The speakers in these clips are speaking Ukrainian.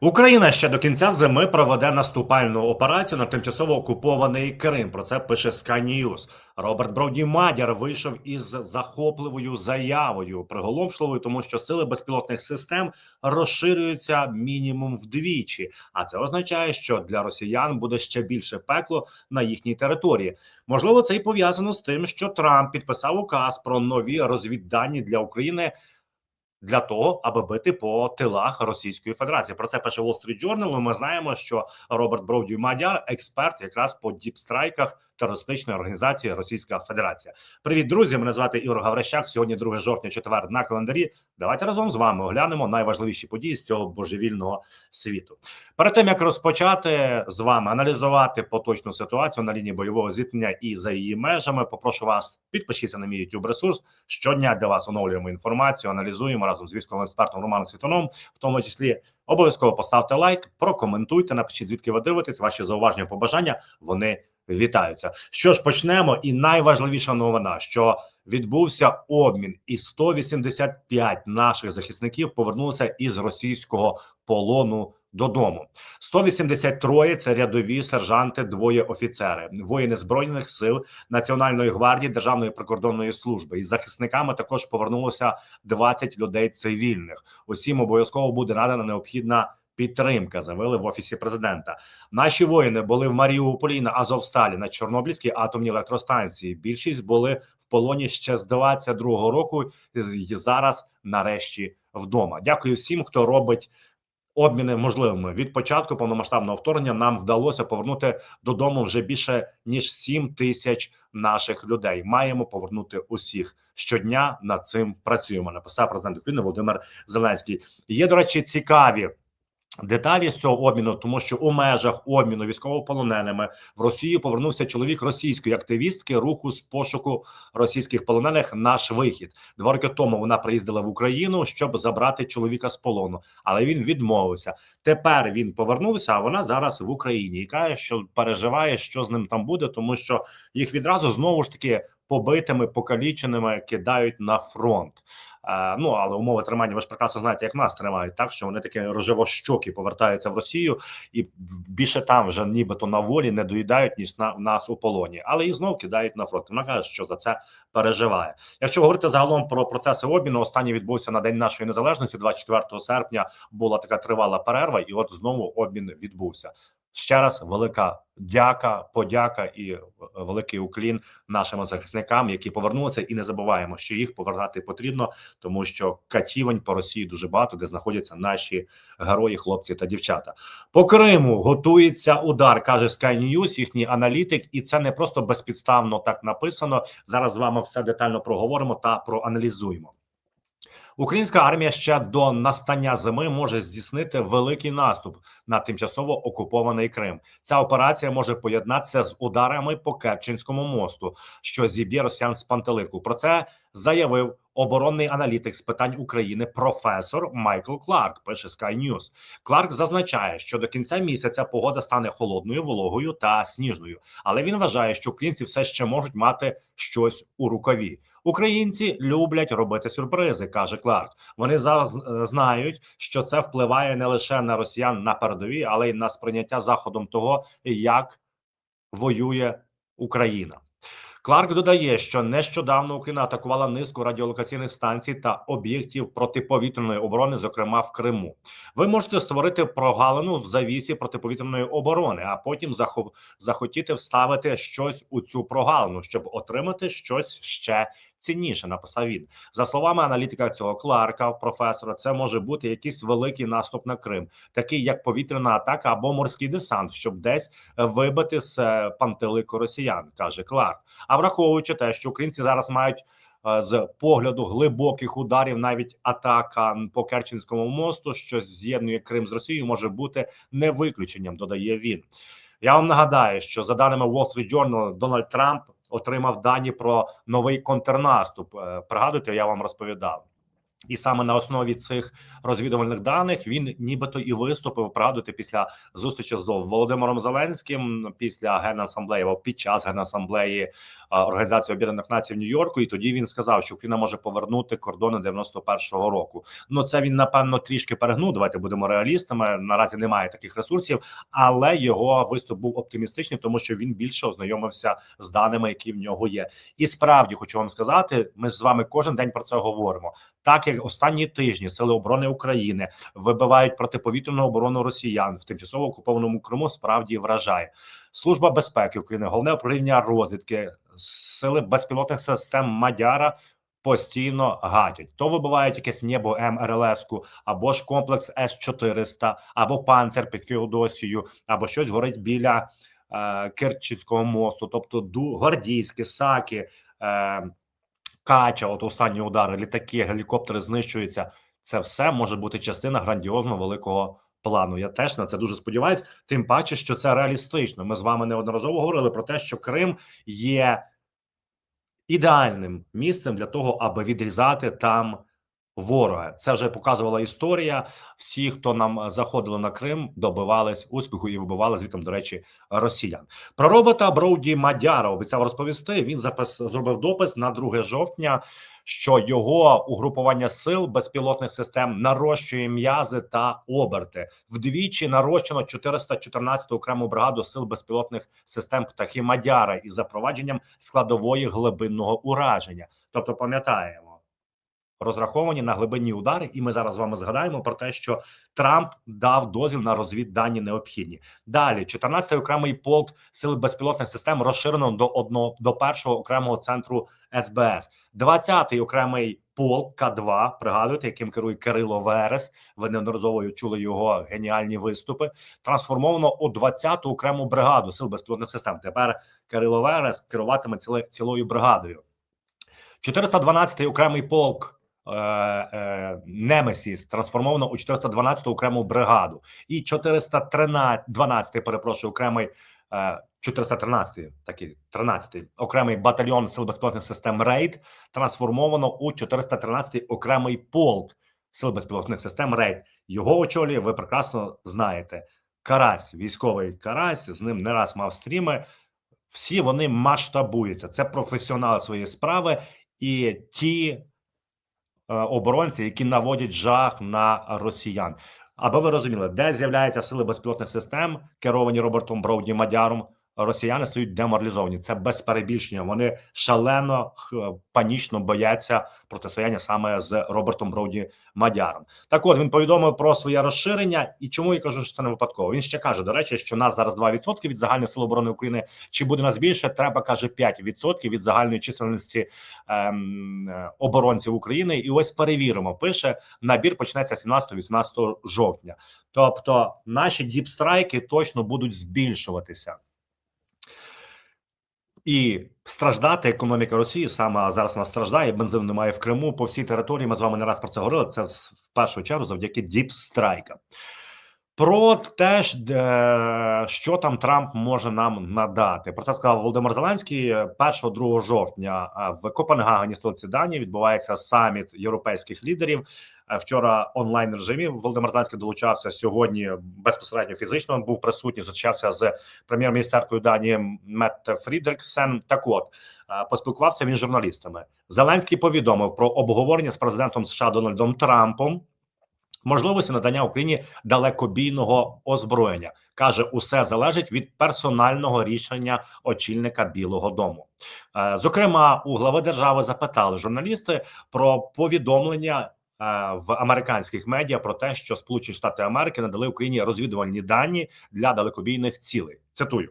Україна ще до кінця зими проведе наступальну операцію на тимчасово окупований Крим. Про це пише Sky News. Роберт Броді Мадяр вийшов із захопливою заявою, приголомшливою, тому що сили безпілотних систем розширюються мінімум вдвічі. А це означає, що для росіян буде ще більше пекло на їхній території. Можливо, це і пов'язано з тим, що Трамп підписав указ про нові розвіддані для України для того, аби бити по тилах Російської Федерації. Про це пише Wall Street Journal. Ми знаємо, що Роберт Броудю Мадяр, експерт якраз по діпстрайках терористичної організації Російська Федерація. Привіт, друзі! Мене звати Ігор Гаврищак. Сьогодні 2 жовтня, четвер на календарі. Давайте разом з вами оглянемо найважливіші події з цього божевільного світу. Перед тим як розпочати з вами аналізувати поточну ситуацію на лінії бойового зіткнення і за її межами, попрошу вас підпишіться на мій YouTube ресурс. Щодня для вас оновлюємо інформацію, аналізуємо разом з військовим експертом Романом Світоном, в тому числі обов'язково поставте лайк, прокоментуйте, напишіть звідки ви дивитесь, ваші зауваження, побажання вони вітаються. Що ж почнемо, і найважливіша новина, що відбувся обмін, і 185 наших захисників повернулися із російського полону. Додому 183 – це рядові сержанти, двоє офіцери, воїни збройних сил Національної гвардії Державної прикордонної служби. Із захисниками також повернулося 20 людей цивільних. Усім обов'язково буде надана необхідна підтримка. Заявили в офісі президента. Наші воїни були в Маріуполі на Азовсталі на Чорнобильській атомній електростанції. Більшість були в полоні ще з 22-го року. І зараз, нарешті, вдома. Дякую всім, хто робить. Обміни можливими від початку повномасштабного вторгнення нам вдалося повернути додому вже більше ніж 7 тисяч наших людей. Маємо повернути усіх щодня. Над цим працюємо. Написав президент України Володимир Зеленський. Є до речі, цікаві. Деталі з цього обміну, тому що у межах обміну військовополоненими в Росію повернувся чоловік російської активістки руху з пошуку російських полонених. Наш вихід два роки тому вона приїздила в Україну, щоб забрати чоловіка з полону, але він відмовився. Тепер він повернувся. А вона зараз в Україні і каже, що переживає, що з ним там буде, тому що їх відразу знову ж таки побитими, покаліченими кидають на фронт. Е, ну але умови тримання ви ж прекрасно знаєте, як нас тримають, так що вони такі рожевощокі повертаються в Росію, і більше там вже нібито на волі не доїдають ніж на нас у полоні, але їх знов кидають на фронт. Вона каже, що за це переживає. Якщо говорити загалом про процеси обміну, останній відбувся на день нашої незалежності, 24 серпня. Була така тривала перерва, і от знову обмін відбувся. Ще раз велика дяка, подяка і великий уклін нашим захисникам, які повернулися, і не забуваємо, що їх повертати потрібно, тому що катівень по Росії дуже багато, де знаходяться наші герої, хлопці та дівчата. По Криму готується удар, каже Sky News, їхній аналітик, і це не просто безпідставно так написано. Зараз з вами все детально проговоримо та проаналізуємо. Українська армія ще до настання зими може здійснити великий наступ на тимчасово окупований Крим. Ця операція може поєднатися з ударами по Керченському мосту, що зіб'є росіян з пантелику. Про це заявив оборонний аналітик з питань України професор Майкл Кларк. Пише Sky News. Кларк зазначає, що до кінця місяця погода стане холодною, вологою та сніжною, але він вважає, що українці все ще можуть мати щось у рукаві. Українці люблять робити сюрпризи, каже Кларк. Вони зараз знають, що це впливає не лише на росіян на передовій, але й на сприйняття заходом того, як воює Україна. Кларк додає, що нещодавно Україна атакувала низку радіолокаційних станцій та об'єктів протиповітряної оборони, зокрема в Криму. Ви можете створити прогалину в завісі протиповітряної оборони, а потім захо захотіти вставити щось у цю прогалину, щоб отримати щось ще цінніше. Написав він за словами аналітика цього Кларка, професора. Це може бути якийсь великий наступ на Крим, такий як повітряна атака або морський десант, щоб десь вибити з пантелику росіян, каже Кларк. Враховуючи те, що українці зараз мають. З погляду глибоких ударів, навіть атака по Керченському мосту, що з'єднує Крим з Росією, може бути не виключенням. Додає він. Я вам нагадаю, що за даними Wall Street Journal, Дональд Трамп отримав дані про новий контрнаступ. Пригадуйте, я вам розповідав. І саме на основі цих розвідувальних даних він нібито і виступив правдити після зустрічі з Володимиром Зеленським після генасамблеї або під час генасамблеї Організації Об'єднаних Націй в Нью-Йорку. І тоді він сказав, що Україна може повернути кордони 91-го року. Ну це він напевно трішки перегнув. Давайте будемо реалістами. Наразі немає таких ресурсів, але його виступ був оптимістичний, тому що він більше ознайомився з даними, які в нього є. І справді хочу вам сказати, ми з вами кожен день про це говоримо. Так як останні тижні сили оборони України вибивають протиповітряну оборону росіян в тимчасово окупованому Криму, справді вражає служба безпеки України, головне управління розвідки, сили безпілотних систем Мадяра. Постійно гатять то вибивають якесь небо МРЛС-ку, або ж комплекс С 400 або панцер під Феодосією, або щось горить біля е, Керченського мосту, тобто ду гвардійські саки. Е, Кача, от останні удари, літаки, гелікоптери знищуються. Це все може бути частина грандіозного великого плану. Я теж на це дуже сподіваюся. Тим паче, що це реалістично. Ми з вами неодноразово говорили про те, що Крим є ідеальним місцем для того, аби відрізати там ворога. Це вже показувала історія. Всі, хто нам заходили на Крим, добивались успіху і вибивали звітом, до речі, росіян. Про робота Броуді Мадяра обіцяв розповісти. Він запис зробив допис на 2 жовтня. Що його угрупування сил безпілотних систем нарощує м'язи та оберти вдвічі нарощено 414 окрему бригаду сил безпілотних систем птахи Мадяра із запровадженням складової глибинного ураження. Тобто, пам'ятаємо розраховані на глибинні удари, і ми зараз з вами згадаємо про те, що Трамп дав дозвіл на розвіддані необхідні. Далі 14-й окремий полк сил безпілотних систем розширено до одного до першого окремого центру СБС. 20-й окремий полк К2, пригадуєте, яким керує Кирило Верес. Ви неодноразово чули його геніальні виступи. Трансформовано у 20-ту окрему бригаду сил безпілотних систем. Тепер Кирило Верес керуватиме цілою бригадою. 412-й окремий полк Немесіс трансформовано у 412 окрему бригаду, і 412, перепрошую, окремий 413, такий 13 окремий батальйон сил безпілотних систем Рейд трансформовано у 413 окремий полк сил безпілотних систем Рейд. Його очолює, ви прекрасно знаєте. Карась, військовий карась, з ним не раз мав стріми. Всі вони масштабуються. Це професіонали своєї справи, і ті. Е, оборонці, які наводять жах на росіян. Аби ви розуміли, де з'являються сили безпілотних систем, керовані Робертом Броуді Мадяром, росіяни стають деморалізовані. Це без перебільшення. Вони шалено панічно бояться протистояння саме з Робертом Броуді Мадяром. Так, от він повідомив про своє розширення, і чому я кажу, що це не випадково. Він ще каже: до речі, що нас зараз 2% від загальної сил оборони України. Чи буде нас більше? Треба каже 5% від загальної чисельності ем, оборонців України. І ось перевіримо. Пише набір почнеться 17-18 жовтня. Тобто наші діпстрайки точно будуть збільшуватися. І страждати економіка Росії саме зараз вона страждає. Бензину немає в Криму по всій території. Ми з вами не раз про це говорили. Це в першу чергу завдяки діпстрайкам. Про те, що там Трамп може нам надати, про це сказав Володимир Зеленський 1-2 жовтня в Копенгагені столиці Данії відбувається саміт європейських лідерів. Вчора онлайн режимі Володимир Зеленський долучався сьогодні безпосередньо фізично. Був присутній, зустрічався з прем'єр-міністеркою Данії Метте Фрідриксен. Так, от поспілкувався він з журналістами. Зеленський повідомив про обговорення з президентом США Дональдом Трампом можливості надання Україні далекобійного озброєння. каже, усе залежить від персонального рішення очільника Білого Дому. Е, зокрема, у глави держави запитали журналісти про повідомлення Е, в американських медіа про те, що Сполучені Штати Америки надали Україні розвідувальні дані для далекобійних цілей. Цитую,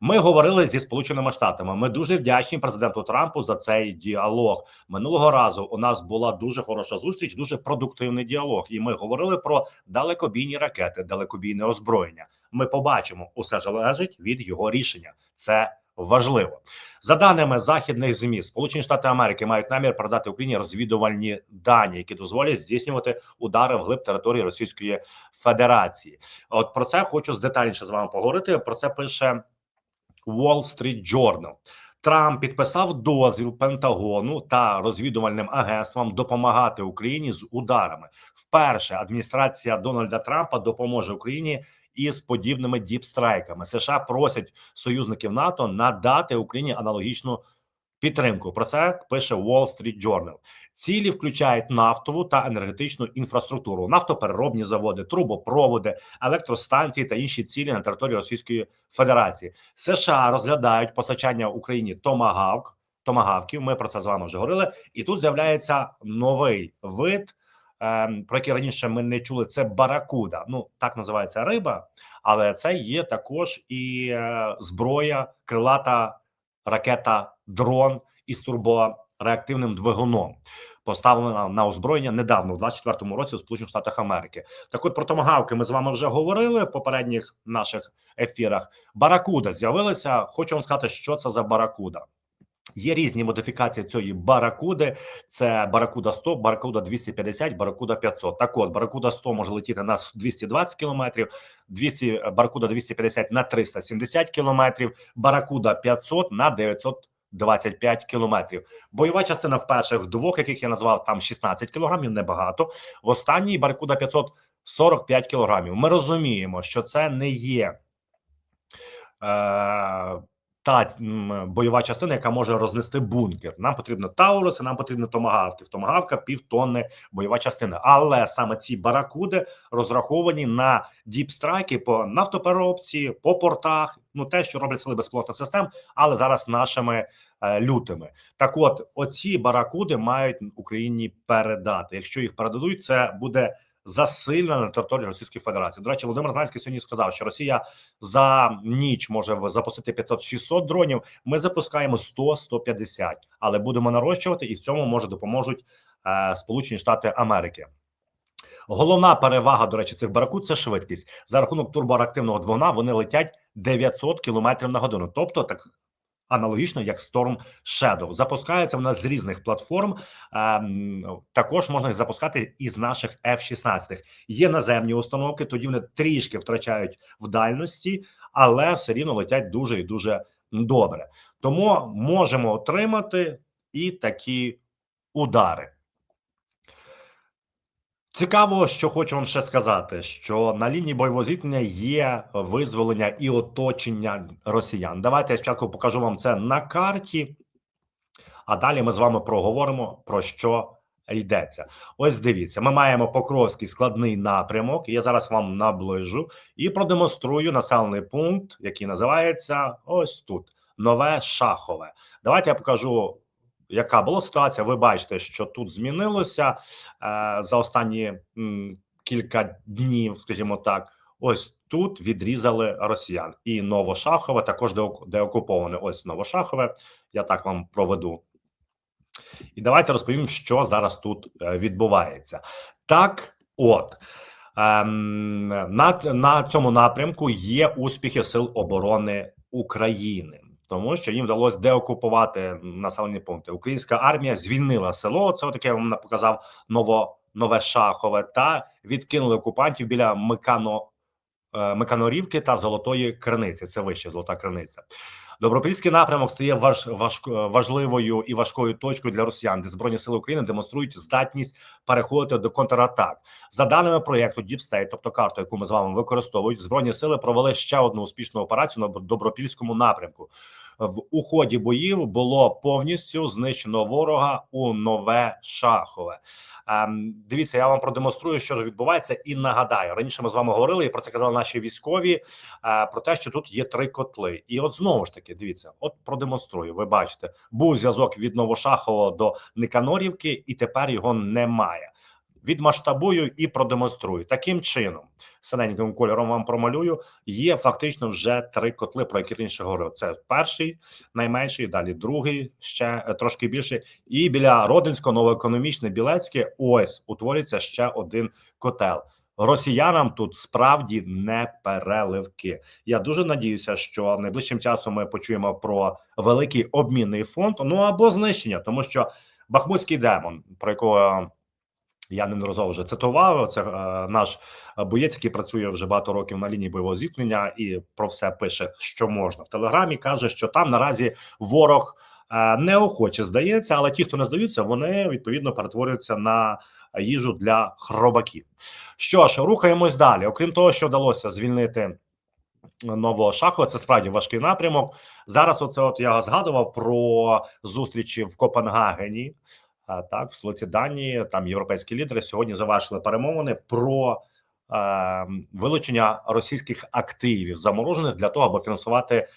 ми говорили зі сполученими штатами. Ми дуже вдячні президенту Трампу за цей діалог. Минулого разу у нас була дуже хороша зустріч, дуже продуктивний діалог. І ми говорили про далекобійні ракети, далекобійне озброєння. Ми побачимо, усе залежить від його рішення. Це важливо за даними західних змі, Сполучені Штати Америки мають намір продати Україні розвідувальні дані, які дозволять здійснювати удари в глиб території Російської Федерації. От про це хочу детальніше з вами поговорити. Про це пише Wall Street Journal. Трамп підписав дозвіл Пентагону та розвідувальним агентствам допомагати Україні з ударами. Вперше адміністрація Дональда Трампа допоможе Україні із подібними діпстрайками. США просять союзників НАТО надати Україні аналогічну підтримку. Про це пише Wall Street Journal. Цілі включають нафтову та енергетичну інфраструктуру, нафтопереробні заводи, трубопроводи, електростанції та інші цілі на території Російської Федерації. США розглядають постачання Україні томагавк. Томагавків, ми про це з вами вже говорили, і тут з'являється новий вид, про який раніше ми не чули. Це баракуда. Ну так називається риба, але це є також і е, зброя, крилата ракета дрон із турбореактивним двигуном. Поставлена на озброєння недавно, у 24-му році у Сполучених Штатах Америки. Так, от про томагавки ми з вами вже говорили в попередніх наших ефірах. Баракуда з'явилася. Хочу вам сказати, що це за баракуда. Є різні модифікації цієї баракуди. Це баракуда 100, баракуда 250, баракуда 500. Так от, баракуда 100 може летіти на 220 кілометрів, 200, баракуда 250 на 370 кілометрів, баракуда 500 на 925 кілометрів. Бойова частина в перших двох, яких я назвав, там 16 кілограмів, небагато. В останній баракуда 500 45 кілограмів. Ми розуміємо, що це не є. Е, та бойова частина, яка може рознести бункер. Нам потрібно Тауруси, нам потрібно томагавки. В томагавка півтонни бойова частина. Але саме ці баракуди розраховані на діпстрайки по нафтопереробці, по портах. Ну те, що роблять сили безпілотних систем, але зараз нашими е, лютими. Так, от оці баракуди мають Україні передати. Якщо їх передадуть, це буде засильна на території Російської Федерації. До речі, Володимир Зеленський сьогодні сказав, що Росія за ніч може запустити 500-600 дронів. Ми запускаємо 100-150, але будемо нарощувати, і в цьому може допоможуть е, Сполучені Штати Америки. Головна перевага, до речі, цих баракут це швидкість. За рахунок турбореактивного двигуна вони летять 900 км на годину, тобто так аналогічно як Storm Shadow. Запускається вона з різних платформ. Також можна їх запускати із наших F-16. Є наземні установки, тоді вони трішки втрачають в дальності, але все рівно летять дуже і дуже добре. Тому можемо отримати і такі удари. Цікаво, що хочу вам ще сказати, що на лінії бойового зіткнення є визволення і оточення росіян. Давайте я спочатку покажу вам це на карті, а далі ми з вами проговоримо про що йдеться. Ось дивіться, ми маємо Покровський складний напрямок. Я зараз вам наближу і продемонструю населений пункт, який називається ось тут Нове Шахове. Давайте я покажу. Яка була ситуація? Ви бачите, що тут змінилося е, за останні кілька днів, скажімо так. Ось тут відрізали росіян, і Новошахове також де, де. Ось Новошахове. Я так вам проведу. І давайте розповім, що зараз тут е, відбувається. Так, от ем, на, на цьому напрямку є успіхи Сил оборони України. Тому що їм вдалося деокупувати населені пункти. Українська армія звільнила село. Це таке я вам показав ново нове шахове та відкинули окупантів біля Микано е, Миканорівки та Золотої Криниці. Це вище золота криниця. Добропільський напрямок стає важ, важ, важливою і важкою точкою для росіян, де збройні сили України демонструють здатність переходити до контратак. За даними проєкту Deep тобто карту, яку ми з вами використовують, збройні сили провели ще одну успішну операцію на добропільському напрямку. В у ході боїв було повністю знищено ворога у нове шахове. Ем, дивіться, я вам продемонструю, що відбувається, і нагадаю раніше. Ми з вами говорили і про це казали наші військові. Е, про те, що тут є три котли, і от знову ж таки, дивіться, от продемонструю. Ви бачите, був зв'язок від Новошахова до Никанорівки, і тепер його немає. Відмасштабую і продемонструю таким чином. Синеньким кольором вам промалюю. Є фактично вже три котли, про які раніше говорив. Це перший, найменший, далі другий, ще е, трошки більше. І біля Родинського, новоекономічне, Білецьке. Ось утворюється ще один котел. Росіянам тут справді не переливки. Я дуже надіюся, що найближчим часом ми почуємо про великий обмінний фонд. Ну або знищення, тому що Бахмутський демон, про якого Я неодноразово вже цитував. Це е, наш боєць, який працює вже багато років на лінії бойового зіткнення, і про все пише, що можна в телеграмі. каже, що там наразі ворог е, неохоче здається, але ті, хто не здаються, вони відповідно перетворюються на їжу для хробаків. Що ж, рухаємось далі. Окрім того, що вдалося звільнити нового Шахова, це справді важкий напрямок. Зараз, оце от я згадував про зустрічі в Копенгагені. Так, в столиці Данії там європейські лідери сьогодні завершили перемовини про е, вилучення російських активів заморожених для того, аби фінансувати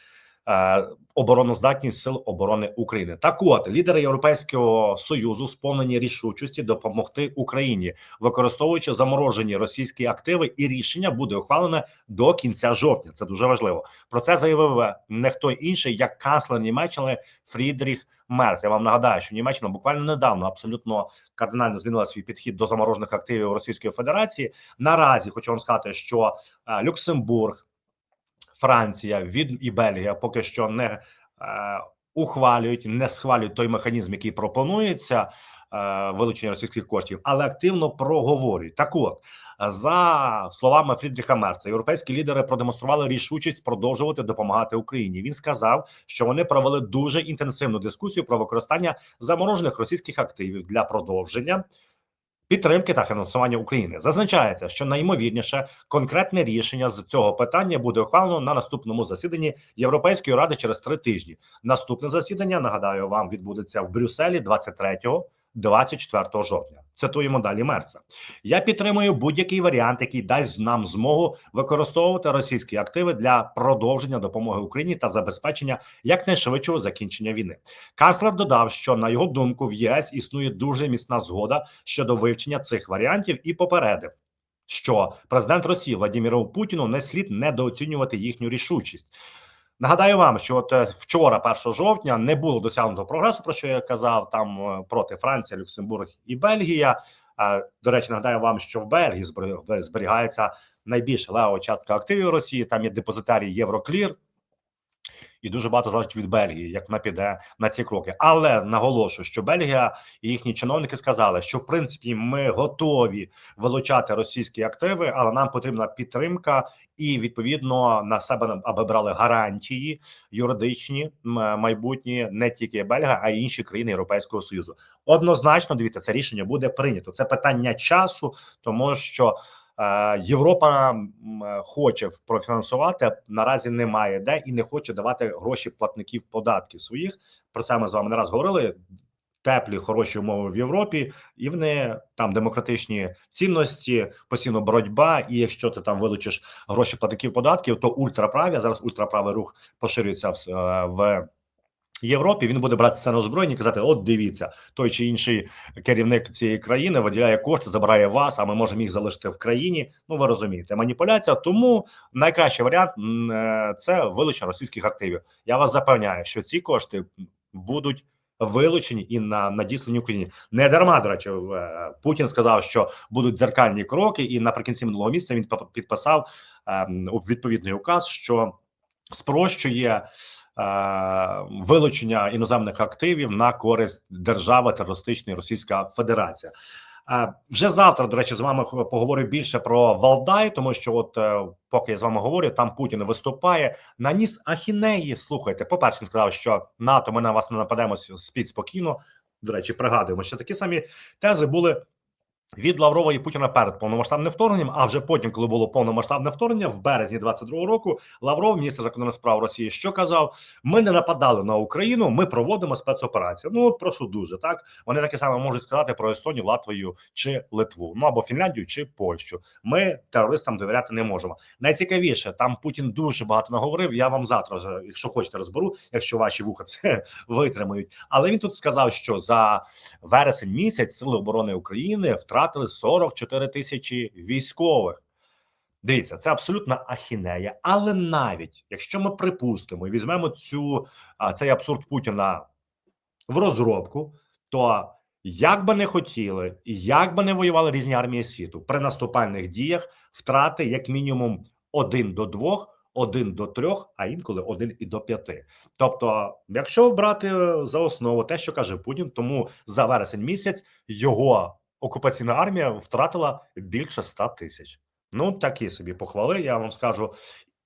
обороноздатність сил оборони України. Так, от лідери Європейського союзу сповнені рішучості допомогти Україні, використовуючи заморожені російські активи, і рішення буде ухвалене до кінця жовтня. Це дуже важливо. Про це заявив е, не хто інший, як канцлер Німеччини Фрідріх Мерц. Я вам нагадаю, що Німеччина буквально недавно абсолютно кардинально змінила свій підхід до заморожених активів Російської Федерації. Наразі хочу вам сказати, що е, Люксембург, Франція від і Бельгія поки що не е, ухвалюють, не схвалюють той механізм, який пропонується е, вилучення російських коштів, але активно проговорюють. Так, от за словами Фрідріха Мерца, європейські лідери продемонстрували рішучість продовжувати допомагати Україні. Він сказав, що вони провели дуже інтенсивну дискусію про використання заморожених російських активів для продовження. Підтримки та фінансування України зазначається, що найімовірніше конкретне рішення з цього питання буде ухвалено на наступному засіданні Європейської ради через три тижні. Наступне засідання нагадаю вам відбудеться в Брюсселі 23-24 жовтня. Цитуємо далі Мерца. Я підтримую будь-який варіант, який дасть нам змогу використовувати російські активи для продовження допомоги Україні та забезпечення якнайшвидшого закінчення війни. Канцлер додав, що на його думку в ЄС існує дуже міцна згода щодо вивчення цих варіантів і попередив. Що президент Росії Владимиру Путіну не слід недооцінювати їхню рішучість. Нагадаю вам, що от е, вчора, 1 жовтня, не було досягнуто прогресу, про що я казав там е, проти Франції, Люксембург і Бельгія. Е, До речі, нагадаю вам, що в Бельгії зберіг- зберігається найбільша лева частка активів Росії. Там є депозитарій Євроклір, і дуже багато залежить від Бельгії, як вона піде на ці кроки. Але наголошую, що Бельгія і їхні чиновники сказали, що в принципі ми готові вилучати російські активи, але нам потрібна підтримка і відповідно на себе аби брали гарантії юридичні майбутні не тільки Бельгія, а й інші країни Європейського союзу. Однозначно, дивіться, це рішення буде прийнято. Це питання часу, тому що. Е, Європа е, хоче профінансувати наразі немає де і не хоче давати гроші платників податків своїх. Про це ми з вами не раз говорили. Теплі, хороші умови в Європі, і вони там демократичні цінності, постійно боротьба. І якщо ти там вилучиш гроші платників податків, то ультраправі зараз ультраправий рух поширюється в, е, в Європі. Він буде брати це на озброєння і казати: От дивіться, той чи інший керівник цієї країни виділяє кошти, забирає вас, а ми можемо їх залишити в країні. Ну ви розумієте, маніпуляція. Тому найкращий варіант е, це вилучення російських активів. Я вас запевняю, що ці кошти будуть. Вилучені і на надіслані Україні не дарма. До речі, е, Путін сказав, що будуть дзеркальні кроки, і наприкінці минулого місяця він підписав ем, відповідний указ, що спрощує вилучення іноземних активів на користь держави терористичної Російська Федерація. Е, Вже завтра, до речі, з вами поговорю більше про Валдай, тому що, от е, поки я з вами говорю, там Путін виступає. Наніс ахінеї. Слухайте, по перше, він сказав, що НАТО ми на вас не нападемо с- спіть спокійно. До речі, пригадуємо, що такі самі тези були від Лаврова і Путіна перед повномасштабним вторгненням. А вже потім, коли було повномасштабне вторгнення, в березні 22-го року, Лавров, міністр закордонних справ Росії, що казав: ми не нападали на Україну, ми проводимо спецоперацію. Ну прошу дуже так. Вони таке саме можуть сказати про Естонію, Латвію чи Литву, ну або Фінляндію чи Польщу. Ми терористам довіряти не можемо. Найцікавіше там Путін дуже багато наговорив. Я вам завтра, якщо хочете, розберу, якщо ваші вуха це витримають. Але він тут сказав, що за вересень місяць сили оборони України втратили 44 тисячі військових. Дивіться, це абсолютна ахінея. Але навіть якщо ми припустимо і візьмемо цю цей абсурд Путіна в розробку, то як би не хотіли, як би не воювали різні армії світу при наступальних діях, втрати як мінімум один до двох. Один до трьох, а інколи один і до п'яти. Тобто, якщо брати е, за основу те, що каже Путін, тому за вересень місяць його окупаційна армія втратила більше 100 тисяч. Ну, такі собі похвали, я вам скажу.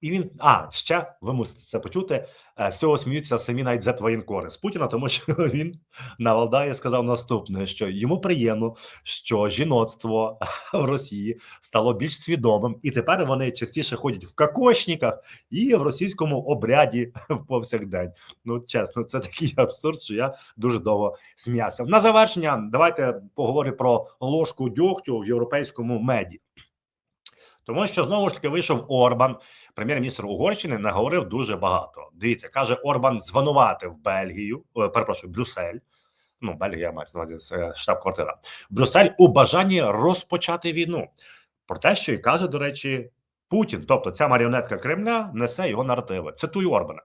І він, а ще ви мусите це почути. е, З цього сміються самі навіть зетвоєнкори з Путіна, тому що він на Валдаї сказав наступне: що йому приємно, що жіноцтво в Росії стало більш свідомим, і тепер вони частіше ходять в кокошниках і в російському обряді в повсякдень. Ну чесно, це такий абсурд, що я дуже довго сміявся. На завершення, давайте поговоримо про ложку дьогтю в європейському меді. Тому що знову ж таки вийшов Орбан, прем'єр-міністр Угорщини, наговорив дуже багато. Дивіться, каже Орбан звинуватив Бельгію, е, перепрошую, Брюссель. Ну, Бельгія має на увазі штаб-квартира. Брюссель у бажанні розпочати війну. Про те, що і каже, до речі, Путін, тобто ця маріонетка Кремля, несе його наративи. Цитую Орбана.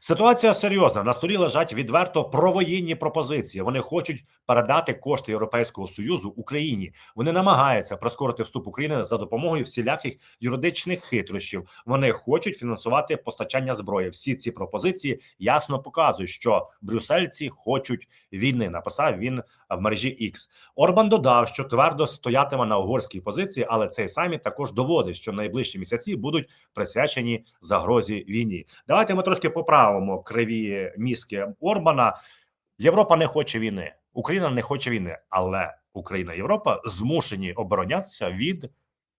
Ситуація серйозна. На столі лежать відверто провоєнні пропозиції. Вони хочуть передати кошти Європейського союзу Україні. Вони намагаються прискорити вступ України за допомогою всіляких юридичних хитрощів. Вони хочуть фінансувати постачання зброї. Всі ці пропозиції ясно показують, що брюссельці хочуть війни. Написав він в мережі X. Орбан додав, що твердо стоятиме на угорській позиції, але цей саміт також доводить, що найближчі місяці будуть присвячені загрозі війні. Давайте ми трошки поправимо криві мізки Орбана. Європа не хоче війни, Україна не хоче війни, але Україна і Європа змушені оборонятися від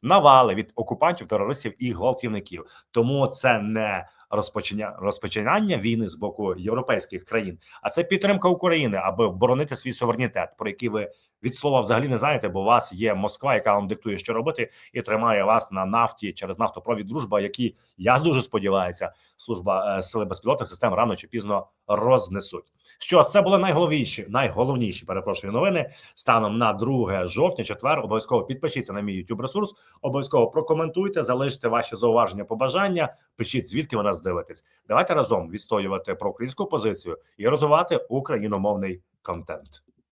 навали від окупантів, терористів і гвалтівників. Тому це не розпочання розпочинання війни з боку європейських країн, а це підтримка України, аби оборонити свій суверенітет, про який ви від слова взагалі не знаєте, бо у вас є Москва, яка вам диктує, що робити, і тримає вас на нафті через нафтопровід дружба, які я дуже сподіваюся, служба е, сили безпілотних систем рано чи пізно рознесуть. Що це були найголовніші, найголовніші перепрошую новини станом на 2 жовтня, четвер. Обов'язково підпишіться на мій YouTube ресурс. Обов'язково прокоментуйте, залиште ваші зауваження, побажання. Пишіть звідки ви нас дивитесь. Давайте разом відстоювати про українську позицію і розвивати україномовний контент.